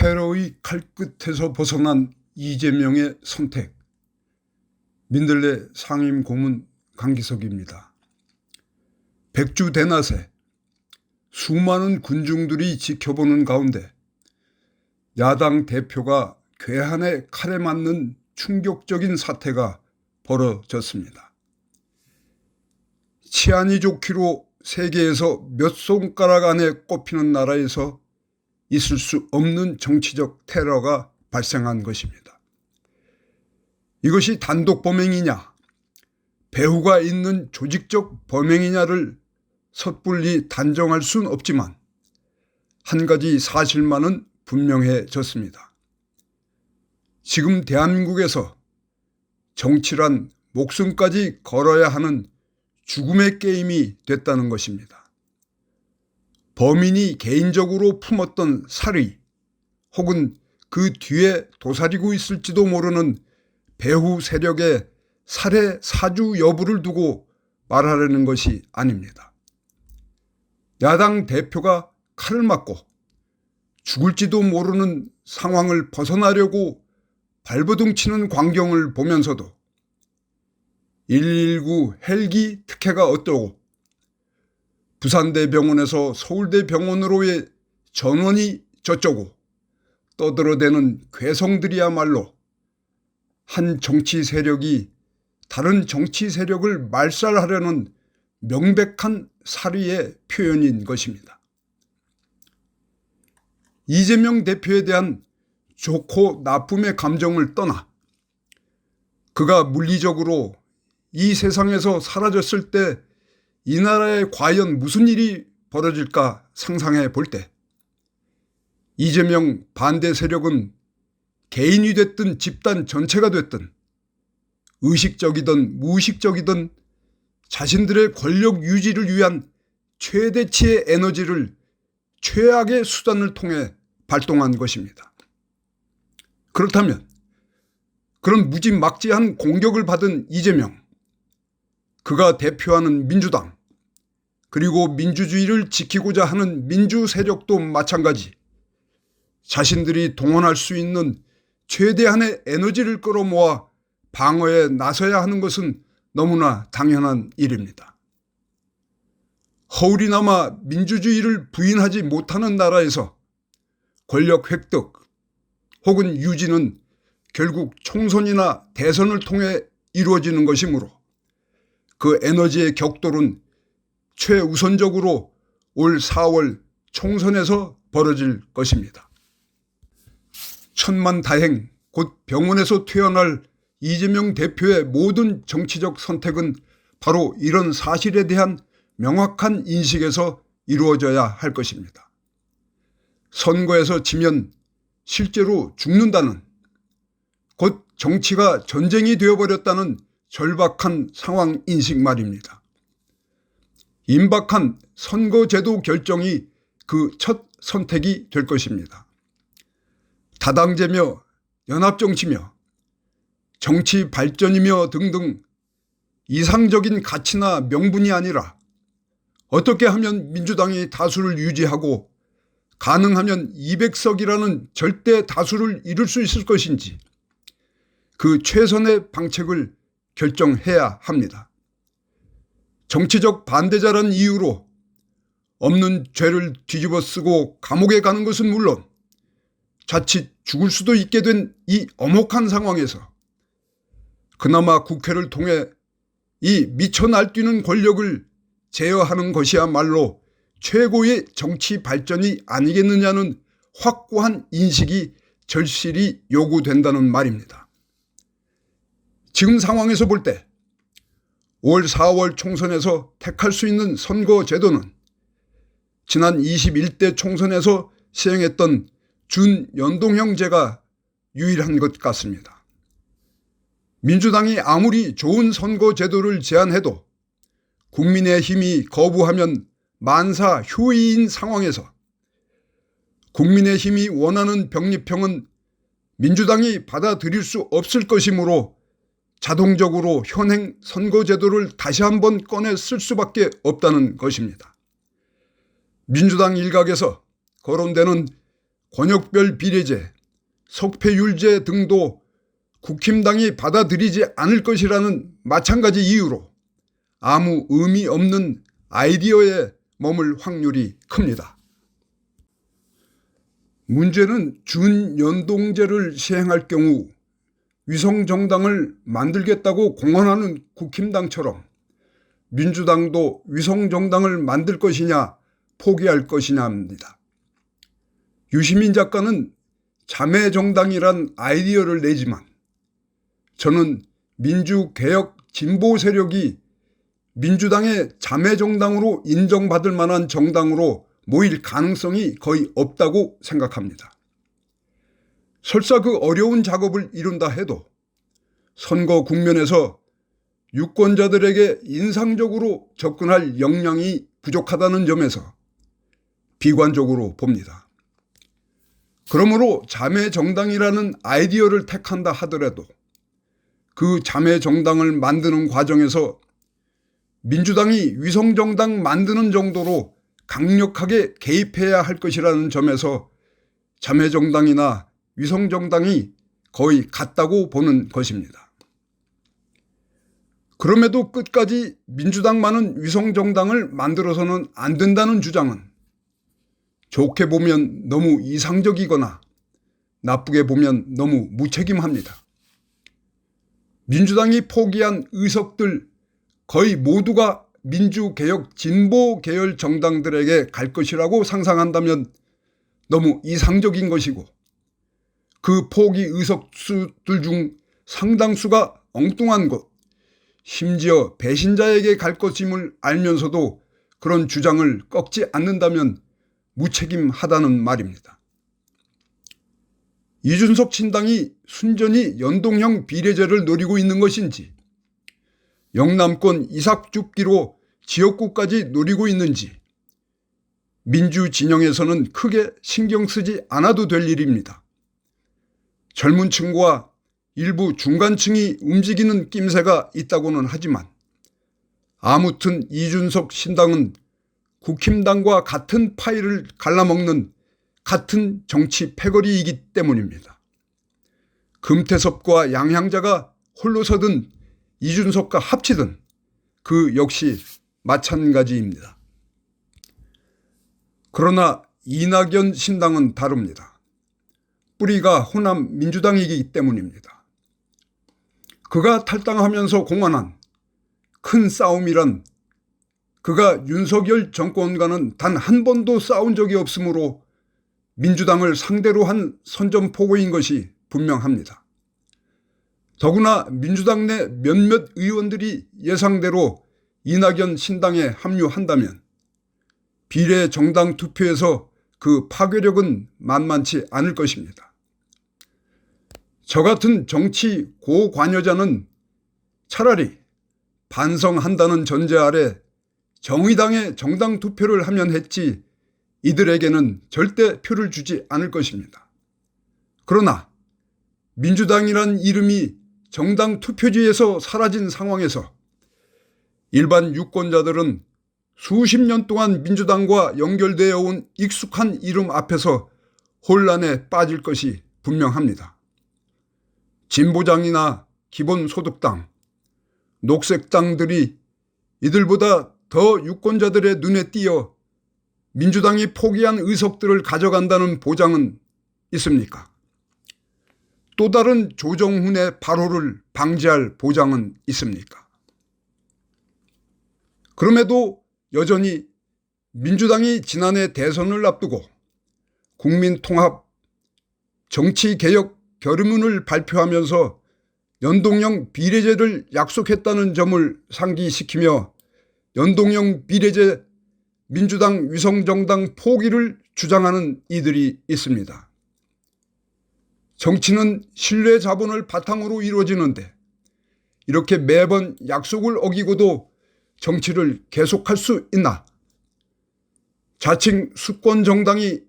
테러의 칼끝에서 벗어난 이재명의 선택. 민들레 상임 고문 강기석입니다. 백주 대낮에 수많은 군중들이 지켜보는 가운데 야당 대표가 괴한의 칼에 맞는 충격적인 사태가 벌어졌습니다. 치안이 좋기로 세계에서 몇 손가락 안에 꼽히는 나라에서 있을 수 없는 정치적 테러가 발생한 것입니다. 이것이 단독 범행이냐, 배후가 있는 조직적 범행이냐를 섣불리 단정할 순 없지만 한 가지 사실만은 분명해졌습니다. 지금 대한민국에서 정치란 목숨까지 걸어야 하는 죽음의 게임이 됐다는 것입니다. 범인이 개인적으로 품었던 살의 혹은 그 뒤에 도사리고 있을지도 모르는 배후 세력의 살해 사주 여부를 두고 말하려는 것이 아닙니다. 야당 대표가 칼을 맞고 죽을지도 모르는 상황을 벗어나려고 발버둥 치는 광경을 보면서도 119 헬기 특혜가 어떠고 부산대병원에서 서울대병원으로의 전원이 저쩌고 떠들어대는 괴성들이야말로 한 정치 세력이 다른 정치 세력을 말살하려는 명백한 사리의 표현인 것입니다. 이재명 대표에 대한 좋고 나쁨의 감정을 떠나 그가 물리적으로 이 세상에서 사라졌을 때 이 나라에 과연 무슨 일이 벌어질까 상상해 볼 때 이재명 반대 세력은 개인이 됐든 집단 전체가 됐든 의식적이든 무의식적이든 자신들의 권력 유지를 위한 최대치의 에너지를 최악의 수단을 통해 발동한 것입니다. 그렇다면 그런 무지막지한 공격을 받은 이재명, 그가 대표하는 민주당, 그리고 민주주의를 지키고자 하는 민주 세력도 마찬가지 자신들이 동원할 수 있는 최대한의 에너지를 끌어모아 방어에 나서야 하는 것은 너무나 당연한 일입니다. 허울이나마 민주주의를 부인하지 못하는 나라에서 권력 획득 혹은 유지는 결국 총선이나 대선을 통해 이루어지는 것이므로 그 에너지의 격돌은 최우선적으로 올 4월 총선에서 벌어질 것입니다. 천만 다행 곧 병원에서 퇴원할 이재명 대표의 모든 정치적 선택은 바로 이런 사실에 대한 명확한 인식에서 이루어져야 할 것입니다. 선거에서 지면 실제로 죽는다는 곧 정치가 전쟁이 되어버렸다는 절박한 상황 인식 말입니다. 임박한 선거제도 결정이 그 첫 선택이 될 것입니다. 다당제며 연합정치며 정치 발전이며 등등 이상적인 가치나 명분이 아니라 어떻게 하면 민주당이 다수를 유지하고 가능하면 200석이라는 절대 다수를 이룰 수 있을 것인지 그 최선의 방책을 결정해야 합니다. 정치적 반대자란 이유로 없는 죄를 뒤집어 쓰고 감옥에 가는 것은 물론 자칫 죽을 수도 있게 된 이 엄혹한 상황에서 그나마 국회를 통해 이 미쳐 날뛰는 권력을 제어하는 것이야말로 최고의 정치 발전이 아니겠느냐는 확고한 인식이 절실히 요구된다는 말입니다. 지금 상황에서 볼 때 5월 4월 총선에서 택할 수 있는 선거 제도는 지난 21대 총선에서 시행했던 준연동형제가 유일한 것 같습니다. 민주당이 아무리 좋은 선거 제도를 제안해도 국민의 힘이 거부하면 만사 효의인 상황에서 국민의 힘이 원하는 병립형은 민주당이 받아들일 수 없을 것이므로 자동적으로 현행 선거제도를 다시 한번 꺼내 쓸 수밖에 없다는 것입니다. 민주당 일각에서 거론되는 권역별 비례제, 석패율제 등도 국힘당이 받아들이지 않을 것이라는 마찬가지 이유로 아무 의미 없는 아이디어에 머물 확률이 큽니다. 문제는 준연동제를 시행할 경우 위성정당을 만들겠다고 공언하는 국힘당처럼 민주당도 위성정당을 만들 것이냐 포기할 것이냐입니다. 유시민 작가는 자매정당이란 아이디어를 내지만 저는 민주개혁 진보 세력이 민주당의 자매정당으로 인정받을 만한 정당으로 모일 가능성이 거의 없다고 생각합니다. 설사 그 어려운 작업을 이룬다 해도 선거 국면에서 유권자들에게 인상적으로 접근할 역량이 부족하다는 점에서 비관적으로 봅니다. 그러므로 자매 정당이라는 아이디어를 택한다 하더라도 그 자매 정당을 만드는 과정에서 민주당이 위성 정당 만드는 정도로 강력하게 개입해야 할 것이라는 점에서 자매 정당이나 위성 정당이 거의 같다고 보는 것입니다. 그럼에도 끝까지 민주당만은 위성 정당을 만들어서는 안 된다는 주장은 좋게 보면 너무 이상적이거나 나쁘게 보면 너무 무책임합니다. 민주당이 포기한 의석들 거의 모두가 민주개혁 진보 계열 정당들에게 갈 것이라고 상상한다면 너무 이상적인 것이고 그 포기 의석수들 중 상당수가 엉뚱한 것, 심지어 배신자에게 갈 것임을 알면서도 그런 주장을 꺾지 않는다면 무책임하다는 말입니다. 이준석 신당이 순전히 연동형 비례제를 노리고 있는 것인지 영남권 이삭 줍기로 지역구까지 노리고 있는지 민주 진영에서는 크게 신경 쓰지 않아도 될 일입니다. 젊은 층과 일부 중간층이 움직이는 낌새가 있다고는 하지만 아무튼 이준석 신당은 국힘당과 같은 파이를 갈라먹는 같은 정치 패거리이기 때문입니다. 금태섭과 양향자가 홀로 서든 이준석과 합치든 그 역시 마찬가지입니다. 그러나 이낙연 신당은 다릅니다. 뿌리가 호남 민주당이기 때문입니다. 그가 탈당하면서 공언한 큰 싸움이란 그가 윤석열 정권과는 단 한 번도 싸운 적이 없으므로 민주당을 상대로 한 선전포고인 것이 분명합니다. 더구나 민주당 내 몇몇 의원들이 예상대로 이낙연 신당에 합류한다면 비례 정당 투표에서 그 파괴력은 만만치 않을 것입니다. 저 같은 정치 고관여자는 차라리 반성한다는 전제 아래 정의당에 정당 투표를 하면 했지 이들에게는 절대 표를 주지 않을 것입니다. 그러나 민주당이란 이름이 정당 투표지에서 사라진 상황에서 일반 유권자들은 수십 년 동안 민주당과 연결되어 온 익숙한 이름 앞에서 혼란에 빠질 것이 분명합니다. 진보당이나 기본소득당, 녹색당들이 이들보다 더 유권자들의 눈에 띄어 민주당이 포기한 의석들을 가져간다는 보장은 있습니까? 또 다른 조정훈의 발호를 방지할 보장은 있습니까? 그럼에도 여전히 민주당이 지난해 대선을 앞두고 국민통합 정치개혁 결의문을 발표하면서 연동형 비례제를 약속했다는 점을 상기시키며 연동형 비례제 민주당 위성정당 포기를 주장하는 이들이 있습니다. 정치는 신뢰 자본을 바탕으로 이루어지는데 이렇게 매번 약속을 어기고도 정치를 계속할 수 있나? 자칭 수권 정당이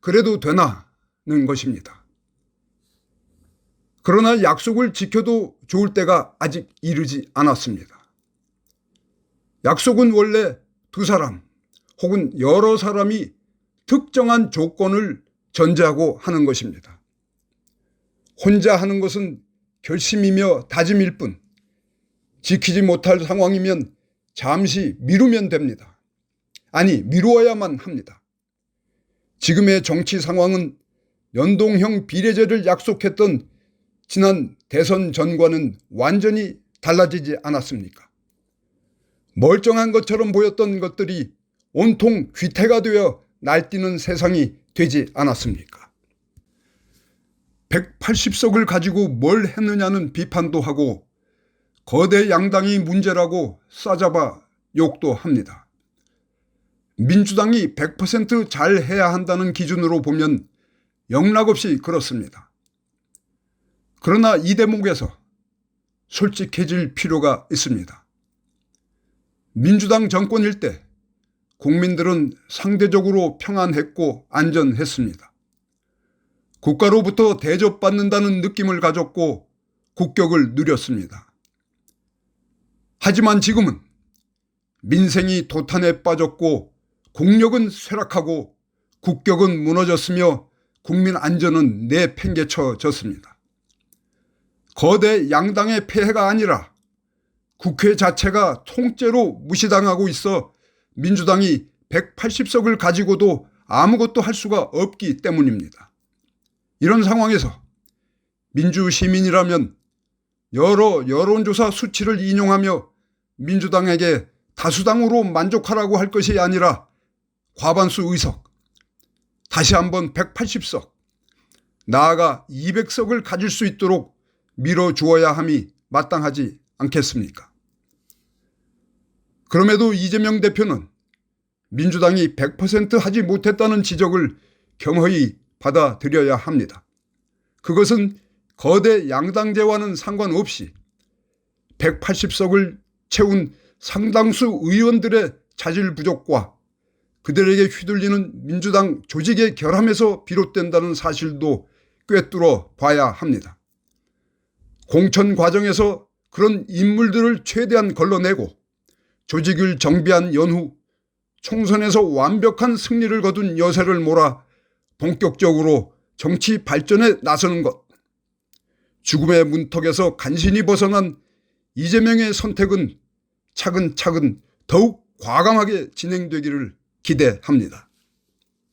그래도 되나는 것입니다. 그러나 약속을 지켜도 좋을 때가 아직 이르지 않았습니다. 약속은 원래 두 사람 혹은 여러 사람이 특정한 조건을 전제하고 하는 것입니다. 혼자 하는 것은 결심이며 다짐일 뿐 지키지 못할 상황이면 잠시 미루면 됩니다. 아니, 미루어야만 합니다. 지금의 정치 상황은 연동형 비례제를 약속했던 지난 대선 전과는 완전히 달라지지 않았습니까? 멀쩡한 것처럼 보였던 것들이 온통 귀태가 되어 날뛰는 세상이 되지 않았습니까? 180석을 가지고 뭘 했느냐는 비판도 하고 거대 양당이 문제라고 싸잡아 욕도 합니다. 민주당이 100%잘 해야 한다는 기준으로 보면 영락없이 그렇습니다. 그러나 이 대목에서 솔직해질 필요가 있습니다. 민주당 정권일 때 국민들은 상대적으로 평안했고 안전했습니다. 국가로부터 대접받는다는 느낌을 가졌고 국격을 누렸습니다. 하지만 지금은 민생이 도탄에 빠졌고 국력은 쇠락하고 국격은 무너졌으며 국민 안전은 내팽개쳐졌습니다. 거대 양당의 폐해가 아니라 국회 자체가 통째로 무시당하고 있어 민주당이 180석을 가지고도 아무것도 할 수가 없기 때문입니다. 이런 상황에서 민주시민이라면 여러 여론조사 수치를 인용하며 민주당에게 다수당으로 만족하라고 할 것이 아니라 과반수 의석, 다시 한번 180석, 나아가 200석을 가질 수 있도록 밀어 주어야 함이 마땅하지 않겠습니까? 그럼에도 이재명 대표는 민주당이 100% 하지 못했다는 지적을 겸허히 받아들여야 합니다. 그것은 거대 양당제와는 상관없이 180석을 채운 상당수 의원들의 자질 부족과 그들에게 휘둘리는 민주당 조직의 결함에서 비롯된다는 사실도 꿰뚫어 봐야 합니다. 공천 과정에서 그런 인물들을 최대한 걸러내고 조직을 정비한 연후 총선에서 완벽한 승리를 거둔 여세를 몰아 본격적으로 정치 발전에 나서는 것. 죽음의 문턱에서 간신히 벗어난 이재명의 선택은 차근차근 더욱 과감하게 진행되기를 기대합니다.